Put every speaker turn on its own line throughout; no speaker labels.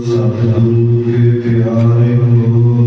ਸਤਿਗੁਰੂ ਕੇ ਪਿਆਰੇ ਹੋ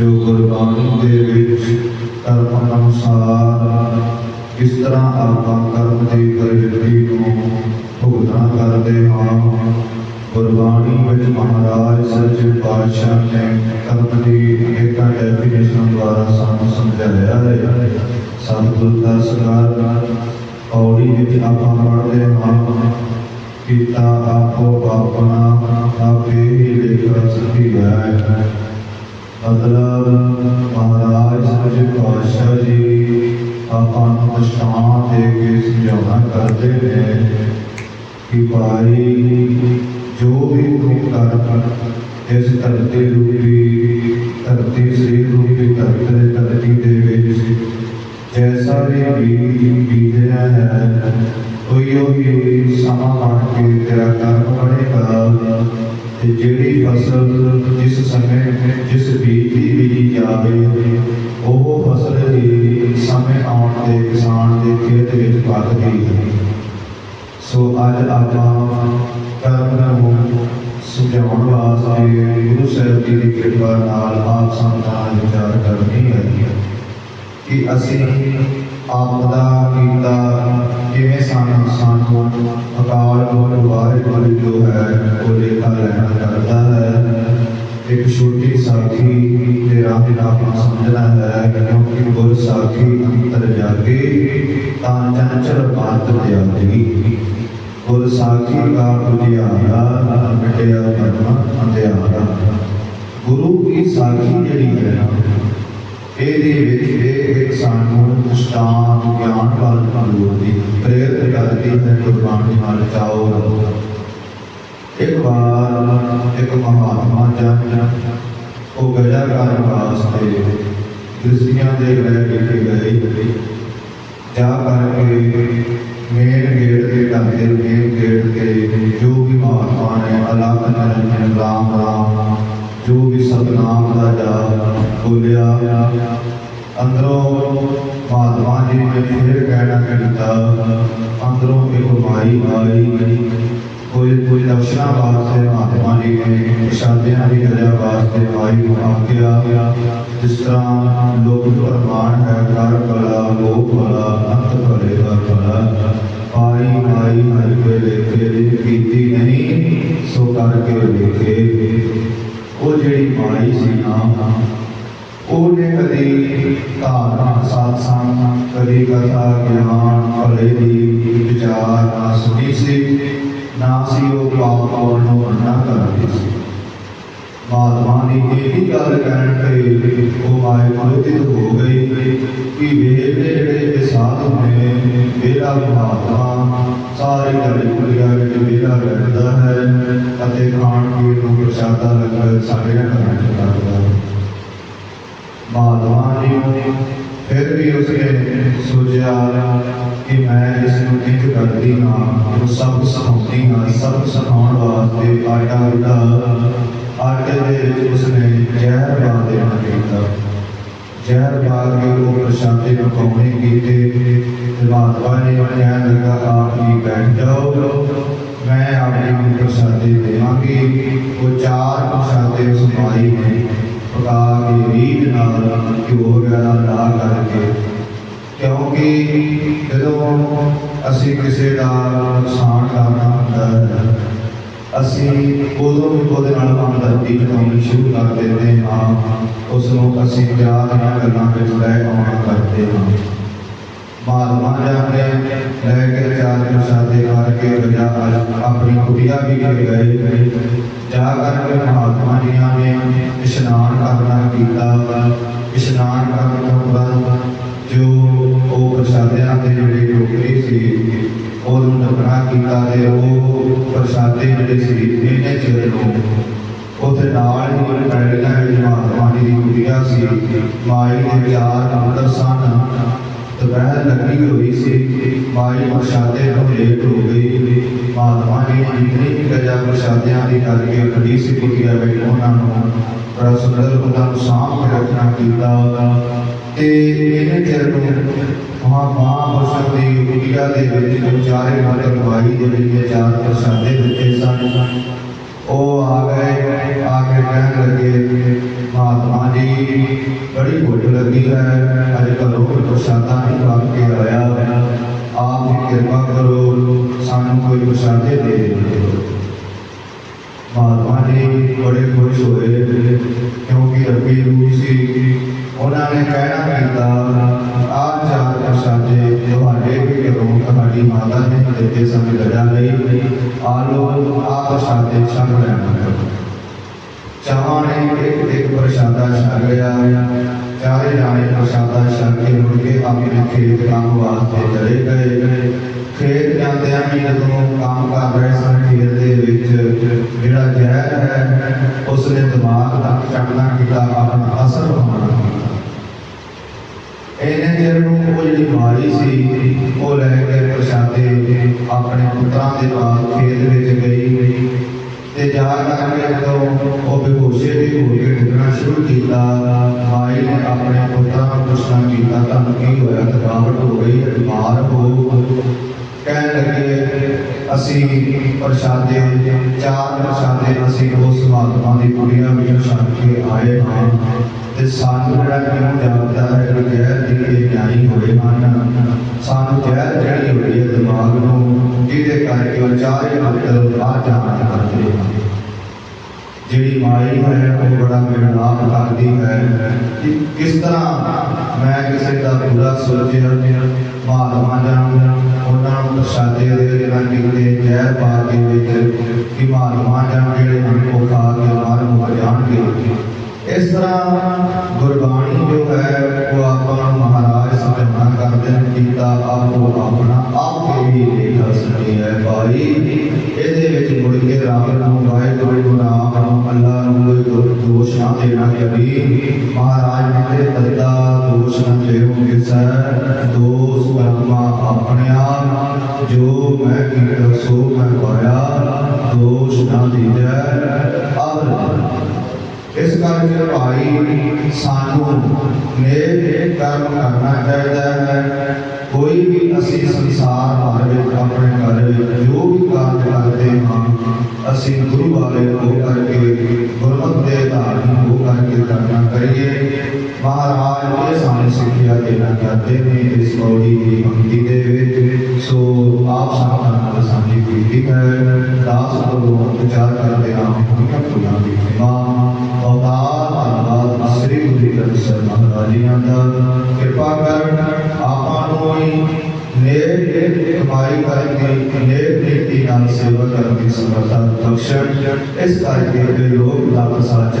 ਜੋ ਗੁਰਬਾਣੀ ਦੇ ਵਿੱਚ ਧਰਮ ਅਨੁਸਾਰ ਕਿਸ ਤਰ੍ਹਾਂ ਆਪਾਂ ਕਰਮ ਦੀ ਪ੍ਰਵਿਰਤੀ ਨੂੰ ਭੁਗਤਣਾ ਕਰਦੇ ਹਾਂ, ਗੁਰਬਾਣੀ ਵਿੱਚ ਮਹਾਰਾਜ ਸੱਚੇ ਪਾਤਸ਼ਾਹ ਨੇ ਕਰਮ ਦੀ ਅਨੇਕਾਂ ਡੈਫੀਨੇਸ਼ਨ ਦੁਆਰਾ ਸਾਨੂੰ ਸਮਝਾਇਆ ਹੈ। ਸਤਿਗੁਰ ਦਾ ਸਕਾਰ ਔੜੀ ਵਿੱਚ ਆਪਾਂ ਪੜ੍ਹਦੇ ਹਾਂ, ਪਿਤਾ ਆਪੋ ਆਪਣਾ ਆਪੇ ਹੀ ਲੇਖਾ ਸਕੀ ਹੈ। ਮਤਲਬ ਆਪਾਂ ਨੂੰ ਦਸ਼ਤਾਂ ਦੇ ਕੇ ਸਮਝਾਉਣਾ ਕਰਦੇ ਨੇ ਕਿ ਭਾਈ ਜੋ ਵੀ ਤੂੰ ਕਰ ਇਸ ਧਰਤੀ ਰੂਪੀ ਧਰਤੀ ਸਰੀਰ ਰੂਪੀ ਧਰਤੀ ਧਰਤੀ ਦੇ ਵਿੱਚ ਜੈਸਾ ਵੀ ਬੀਜ ਬੀਜਿਆ ਹੈ ਕੋਈ ਉਹੀ ਸਮਾਂ ਬਣ ਕੇ ਤੇਰਾ ਕਰਮ ਬਣੇਗਾ ਤੇ ਜਿਹੜੀ ਫਸਲ ਜਿਸ ਸਮੇਂ ਜਿਸ ਬੀਜ ਦੀ ਬੀਜੀ ਜਾਵੇ ਉਹ ਫਸਲ ਹੀ ਸਮੇਂ ਆਉਣ ਤੇ ਕਿਸਾਨ ਦੇ ਖੇਤ ਵਿੱਚ ਪੱਕਦੀ ਹੈ। ਸੋ ਅੱਜ ਆਪਾਂ ਕਰਮ ਨੂੰ ਸੁਝਾਉਣ ਵਾਸਤੇ ਗੁਰੂ ਸਾਹਿਬ ਜੀ ਦੀ ਕਿਰਪਾ ਨਾਲ ਆਪ ਸੰਤਾਂ ਵਿਚਾਰ ਕਰਨੀ ਹੈ ਕਿ ਅਸੀਂ ਆਪ ਦਾ ਕੀਤਾ ਕਿਵੇਂ ਸਾਨੂੰ ਸਾਨੂੰ ਅਕਾਲ ਪੁਰਖ ਵਾਹਿਗੁਰੂ ਜੋ ਹੈ, ਉਹ ਲੇਖਾ ਲੈਣਾ ਕਰਦਾ ਹੈ। ਇੱਕ ਛੋਟੀ ਸਾਖੀ ਦੇ ਰਾਹ ਦੇ ਨਾਲ ਆਪਾਂ ਸਮਝਣਾ ਹੈ ਕਿਉਂਕਿ ਗੁਰ ਸਾਖੀ ਅੰਤਰ ਜਾਗੇ, ਤਾਂ ਚੰਚਲ ਬਾਤ ਜਾਗੀ ਗੁਰ ਸਾਖੀ ਦਾ ਬੁਝਿਆਰਾ, ਮਿਟਿਆ ਧਰਮ ਅੰਧਿਆਰਾ। ਗੁਰੂ ਕੀ ਸਾਖੀ ਜਿਹੜੀ ਹੈ, ਇਹਦੇ ਵਿੱਚ ਇਹ ਸਾਨੂੰ ਦ੍ਰਿਸ਼ਟਾਂਤ ਗਿਆਨ ਵਾਲ ਲੋੜੀ ਪ੍ਰੇਰਿਤ ਕਰਦੀ ਹੈ, ਗੁਰਬਾਣੀ ਨਾਲ ਚਾਓ ਇੱਕ ਵਾਰ ਇੱਕ ਮਹਾਤਮਾ ਜਨ ਉਹ ਗਿਆ ਕਰਨ ਵਾਸਤੇ ਦ੍ਰਿਸ਼ਟੀਆਂ ਦੇ ਗ੍ਰਹਿ ਵਿਖੇ ਗਏ ਜਾ ਕਰਕੇ ਮੇਨ ਗੇਟ ਦੇ ਢੰਗੇ ਮੇਨ ਗੇਟ ਤੇ ਜੋ ਵੀ ਮਹਾਤਮਾ ਨੇ ਅਲੱਗ ਅਲੱਗ ਰਾਮ ਰਾਮ ਜੋ ਵੀ ਸਤਨਾਮ ਦਾ ਜਾਪ ਬੋਲਿਆ ਅੰਦਰੋਂ ਮਹਾਤਮਾ ਜੀ ਨੇ ਫਿਰ ਕਹਿਣਾ ਕੀਤਾ ਅੰਦਰੋਂ ਇੱਕ ਮਾਈ ਆਈ ਕੋਈ ਕੋਈ ਦਰਸ਼ਨਾ ਵਾਸਤੇ ਮਹਾਤਮਾ ਜੀ ਨੇ, ਪ੍ਰਸ਼ਾਦਿਆਂ ਦੀ ਰਜਾ ਵਾਸਤੇ ਮਾਈ ਨੂੰ ਆਖਿਆ ਜਿਸ ਤਰ੍ਹਾਂ ਲੋਕ ਪ੍ਰਮਾਣ ਹੈ, ਕਰ ਭਲਾ, ਲੋਕ ਭਲਾ, ਅੰਤ ਭਲੇ ਦਾ ਭਲਾ। ਪਾਈ ਮਾਈ ਹਰ ਕੇ ਲੇਖੇ ਦੀ ਕੀਤੀ ਨਹੀਂ, ਸੋ ਕਰਕੇ ਲੇਖੇ ਉਹ ਜਿਹੜੀ ਮਾਈ ਸੀ ਨਾ, ਉਹਨੇ ਕਦੀ ਧਾਰਨਾ ਸਾਧ ਸੰਗ ਕਦੀ ਕਥਾ, ਗਿਆਨ, ਭਲੇ ਦੀ ਵਿਚਾਰ ਨਾ ਸੁਣੀ ਸੀ। ਨਾ ਸੀ ਉਹ ਪਾਪ ਪਾਉਣ ਨੂੰ ਮੰਨਾ ਕਰਦੀ ਸੀ। ਮਹਾਤਮਾ ਦੀ ਇਹ ਵੀ ਗੱਲ ਕਹਿਣ ਤੇ ਉਹ ਮਾਏ ਮੋਹਿਤ ਹੋ ਗਈ ਕਿ ਵੇਦ ਦੇ ਜਿਹੜੇ ਇਹ ਸਾਧੂ ਨੇ ਮੇਰਾ ਮਹਾਤਮਾ, ਸਾਰੀ ਦਿਹਾੜੀ ਕੁੜੀਆਂ ਵਿੱਚ ਵੇਲਾ ਬੈਠਦਾ ਹੈ ਫਿਰ ਵੀ ਉਸਨੇ ਸੋਚਿਆ ਕਿ ਮੈਂ ਇਸ ਨੂੰ ਕਿੰਜ ਕਰਦੀ ਹਾਂ ਉਹ ਸਭ ਸਿਖਾਉਂਦੀ ਹਾਂ ਸਭ ਸਿਖਾਉਣ ਵਾਸਤੇ ਆਟਾ ਉਡਾ ਆਟੇ ਦੇ ਵਿੱਚ ਉਸਨੇ ਜ਼ਹਿਰ ਪਾ ਦੇਣਾ ਕੀਤਾ। ਜ਼ਹਿਰ ਪਾ ਕੇ ਉਹ ਪ੍ਰਸ਼ਾਦੇ ਨੂੰ ਪਾਉਣੇ ਕੀਤੇ। ਤੇ ਮਹਾਤਮਾ ਜੀ ਨੇ ਕਹਿਣ ਲੱਗਾ, ਆਪ ਹੀ ਬੈਠ ਜਾਓ। ਮੈਂ ਆਪਣੇ ਨੂੰ ਪ੍ਰਸ਼ਾਦੇ ਦੇਵਾਂਗੀ। ਉਹ ਚਾਰ ਪ੍ਰਸ਼ਾਦੇ ਉਸ ਮਾਈ ਨੇ। ਪਕਾ ਕੇ ਰੀਤ ਨਾਲ ਘਿਓ ਵਗੈਰਾ ਲਾ ਕਰਕੇ। ਕਿਉਂਕਿ ਜਦੋਂ ਅਸੀਂ ਕਿਸੇ ਦਾ ਨੁਕਸਾਨ ਕਰਨਾ ਹੁੰਦਾ ਹੈ, ਅਸੀਂ ਉਦੋਂ ਵੀ ਉਹਦੇ ਨਾਲ ਹਮਦਰਦੀ ਜਤਾਉਣੀ ਸ਼ੁਰੂ ਕਰ ਦਿੰਦੇ ਹਾਂ। ਉਸ ਨੂੰ ਅਸੀਂ ਪਿਆਰ ਦੀਆਂ ਗੱਲਾਂ ਵਿੱਚ ਲੈ ਆਉਣਾ ਕਰਦੇ ਹਾਂ। ਮਹਾਤਮਾ ਜਾ ਕੇ ਲੈ ਕੇ ਚਾਰ ਪ੍ਰਸਾਦੇ ਕਰਕੇ ਬਜਾ ਆਪਣੀ ਕੁੜੀਆ ਵੀ ਕੇ ਗਏ ਜਾ ਕਰਕੇ ਮਹਾਤਮਾ ਜੀਆਂ ਨੇ ਇਸ਼ਨਾਨ ਕਰਨਾ ਕੀਤਾ। ਇਸ਼ਨਾਨ ਕਰਨ ਤੋਂ ਬਾਅਦ ਜੋ ਉਹ ਪ੍ਰਸਾਦਿਆਂ ਦੇ ਜਿਹੜੇ ਟੋਕਰੀ ਸੀ, ਉਹਨੂੰ ਢੱਕਣਾ ਕੀਤਾ ਤੇ ਉਹ ਪ੍ਰਸਾਦੇ ਜਿਹੜੇ ਸੀ ਇਹਨੇ ਚਿਰ ਨੂੰ ਉਹਦੇ ਨਾਲ ਹੀ ਪੈੜੀਆਂ ਵਿੱਚ ਮਹਾਤਮਾ ਜੀ ਦੀ ਕੁਟਿਆ ਸੀ। ਮਾਈ ਦੇ ਪਿਆਰ ਅੰਦਰ ਸਨ ਦੁਪਹਿਰ ਲੱਗੀ ਹੋਈ ਸੀ। ਮਾਈ ਪ੍ਰਸ਼ਾਦੇ ਤੋਂ ਲੇਟ ਹੋ ਗਈ ਮਹਾਤਮਾ ਜੀ ਨੇ ਜਿਤਨੀ ਵੀ ਗਜਾ ਪ੍ਰਸ਼ਾਦਿਆਂ ਦੀ ਕਰਕੇ ਖੜੀ ਸੀ ਕੁਟਿਆ ਵਿੱਚ। ਉਹਨਾਂ ਨੂੰ ਬੜਾ ਸੁੰਦਰ ਉਹਨਾਂ ਨੂੰ ਸਾਂਭ ਕੇ ਰੱਖਣਾ ਕੀਤਾ। ਤੇ ਇਹਨੇ ਚਿਰ ਨੂੰ ਮਹਾ ਮਹਾਂਪੁਰਸ਼ਾਂ ਦੀ ਕੁਟਿਆ ਦੇ ਵਿੱਚ ਜੋ ਚਾਰੇ ਮਾਤਰ ਮਾਈ ਦੇ ਵਿੱਚ ਚਾਰ ਪ੍ਰਸ਼ਾਦੇ ਦਿੱਤੇ ਸਨ। ਉਹ ਆ ਗਏ, ਆ ਕੇ ਕਹਿਣ ਲੱਗੇ ਮਹਾਤਮਾ ਜੀ। ਬੜੀ ਭੁੱਖ ਲੱਗੀ ਹੈ। ਅੱਜ ਘਰੋਂ ਕੋਈ ਪ੍ਰਸ਼ਾਦਾ ਨਹੀਂ ਖਾ ਕੇ ਆਇਆ ਆਪ ਜੀ ਕਿਰਪਾ ਕਰੋ। ਸਾਨੂੰ ਕੋਈ ਪ੍ਰਸ਼ਾਦੇ ਦੇ ਦਿਓ ਮਹਾਤਮਾ ਜੀ ਬੜੇ ਖੁਸ਼ ਹੋਏ। ਕਿਉਂਕਿ ਰੱਬੀ ਰੂਹ ਸੀ। ਉਹਨਾਂ ਨੇ ਕਹਿਣਾ ਕੀਤਾ ਆਹ ਚਾਰ ਪ੍ਰਸ਼ਾਦੇ ਤੁਹਾਡੇ ਵੀ ਘਰੋਂ ਤੁਹਾਡੀ ਮਾਤਾ ਨੇ ਦਿੱਤੇ ਸਨ ਲੜਾ ਲਈ ਆ ਲੋ ਆਹ ਪ੍ਰਸ਼ਾਦੇ ਛਕ ਲੈਣਾ ਚਾਹਾਂ ਨੇ ਇੱਕ ਇੱਕ ਪ੍ਰਸ਼ਾਦਾ ਛਕ ਲਿਆ। ਚਾਰੇ ਜਾਣੇ ਪ੍ਰਸ਼ਾਦਾ ਛਕ ਕੇ ਮੁੜ ਕੇ ਆਪਣੇ ਖੇਤ ਕੰਮ ਵਾਸਤੇ ਚਲੇ ਗਏ। ਖੇਤ ਜਾਂਦਿਆਂ ਵੀ ਜਦੋਂ ਕੰਮ ਕਰ ਰਹੇ ਸਨ, ਖੇਤ ਦੇ ਵਿੱਚ ਜਿਹੜਾ ਜ਼ਹਿਰ ਹੈ ਉਸ ਨੇ ਦਿਮਾਗ ਦਾ ਚੜਨਾ ਕੀਤਾ, ਆਪਣਾ ਅਸਰ ਹੋਣਾ ਇਹਨੇ ਚਿਰ ਨੂੰ ਉਹ ਜਿਹੜੀ ਮਾਰੀ ਸੀ, ਉਹ ਲੈ ਕੇ ਪ੍ਰਸ਼ਾਦੇ ਆਪਣੇ ਪੁੱਤਰਾਂ ਦੇ ਨਾਲ ਖੇਤ ਵਿੱਚ ਗਈ ਤੇ ਜਾ ਕਰਕੇ ਜਦੋਂ ਉਹ ਬੇਹੋਸ਼ੇ ਹੋ ਕੇ ਡਿੱਗਣਾ ਸ਼ੁਰੂ ਕੀਤਾ ਮਾਈ ਨੇ ਆਪਣੇ ਪੁੱਤਰਾਂ ਨੂੰ ਪੁੱਛਣਾ ਕੀਤਾ ਤੁਹਾਨੂੰ ਕੀ ਹੋਇਆ? ਥਕਾਵਟ ਹੋ ਗਈ ਹੈ, ਬਿਮਾਰ ਹੋ ਕਹਿਣ ਲੱਗੇ ਅਸੀਂ ਪ੍ਰਸ਼ਾਦੇ ਚਾਰ ਪ੍ਰਸ਼ਾਦੇ ਅਸੀਂ ਉਸ ਮਹਾਤਮਾ ਦੀ ਕੁੜੀਆਂ ਵਿੱਚ ਛੱਡ ਕੇ ਆਏ ਹਾਂ ਤੇ ਸਾਨੂੰ ਜਿਹੜਾ ਕਿਉਂ ਜਾਪਦਾ ਹੈ ਕਿ ਜ਼ਹਿਰ ਦੀ ਕੇ ਹੋਏ ਹਨ ਸਾਨੂੰ ਜ਼ਹਿਰ ਚੜੀ ਹੋਈ ਹੈ ਦਿਮਾਗ ਨੂੰ ਜਿਹਦੇ ਕਰਕੇ ਉਹ ਚਾਰੇ ਮਤਲਬ ਬਾਹਰ ਜਾਣਾ ਕਰਦੇ ਹਨ। ਜਿਹੜੀ ਮਾਈ ਹੈ ਉਹ ਬੜਾ ਮਿਹਰਬਾਨ ਕਰਦੀ ਹੈ ਕਿ ਕਿਸ ਤਰ੍ਹਾਂ ਮੈਂ ਕਿਸੇ ਦਾ ਬੁਰਾ ਸੋਚਿਆ ਮਹਾਤਮਾ ਜਾਨ ਉਹਨਾਂ ਨੂੰ ਪ੍ਰਸ਼ਾਦੇ ਦੇ ਦੇਣਾ ਕਿਤੇ ਜ਼ਹਿਰ ਪਾ ਕੇ ਵਿੱਚ ਕਿ ਮਹਾਤਮਾ ਜਾਨ ਜਿਹੜੇ ਹਨ ਉਹ ਖਾ ਕੇ ਮਾਰ ਮੁੱਕ ਜਾਣਗੇ ਇਸ ਤਰ੍ਹਾਂ ਗੁਰਬਾਣੀ ਜੋ ਹੈ ਉਹ ਆਪਾਂ ਨੂੰ ਮਹਾਰਾਜ ਸਮਝਾਉਣਾ ਕਰਦੇ ਨੇ ਕੀਤਾ ਆਪੋ ਆਪਣਾ ਆਪੇ ਹੀ ਲੇਖਾ ਸਕੇ ਹੈ ਭਾਈ ਇਹਦੇ ਨਾ ਮਹਾਰਾਜ ਨੇ ਤੇ ਦੋਸ਼ ਨਾ ਦੇਉ ਕਿਸੈ ਦੋਸ਼ ਕਰਮਾ ਆਪਣਿਆ ਜੋ ਮੈਂ ਕੀਤਾ ਸੋ ਮੈਂ ਪਾਇਆ ਦੋਸ਼ ਨਾ ਦੀਜੈ ਅਵਰ। ਇਸ ਕਰਕੇ ਭਾਈ, ਸਾਨੂੰ ਨੇਕ ਕਰਮ ਕਰਨਾ ਚਾਹੀਦਾ ਹੈ। ਕੋਈ ਵੀ ਅਸੀਂ ਸੰਸਾਰ ਭਰ ਵਿੱਚ ਆਪਣੇ ਘਰ ਜੋ ਵੀ ਕਾਰਜ ਕਰਦੇ ਹਾਂ, ਅਸੀਂ ਗੁਰੂ ਵਾਲੇ ਹੋ ਕਰਕੇ ਹੋ ਕਰਕੇ ਕਰਨਾ ਕਰੀਏ ਮਹਾਰਾਜ ਇਹ ਸਾਨੂੰ ਸਿੱਖਿਆ ਦੇਣਾ ਚਾਹਤੇ ਨੇ ਇਸ ਪੌੜੀ ਦੀ ਪੰਕਤੀ ਦੇ ਵਿੱਚ ਸੋ ਆਪ ਸਾਡਾ ਨਾਲ ਸਾਡੀ ਬੇਨਤੀ ਹੈ ਦਾਸ ਕੋਲੋਂ ਵਿਚਾਰ ਕਰਦੇ ਹਾਂ ਹੋਈਆਂ ਭੁੱਲਾਂ ਦੀ ਖਿਮਾ ਅਵਤਾਰ ਧੰਨਵਾਦ ਸ੍ਰੀ ਗੁਰੂ ਗ੍ਰੰਥ ਸਾਹਿਬ ਮਹਾਰਾਜ ਜੀ ਦਾ ਕਿਰਪਾ ਕਰ ਆਪਾਂ ਨੂੰ ਹੀ ਨੇਕ ਕਮਾਈ ਕਰਨ ਦੀ ਨੇਕ ਨੀਤੀ ਨਾਲ ਸੇਵਾ ਕਰਨ ਦੀ ਸਮਰੱਥਾ ਬਖਸ਼ਣ ਇਸ ਕਰਕੇ ਜੋ ਲੋਕ ਦਾ ਸੱਚ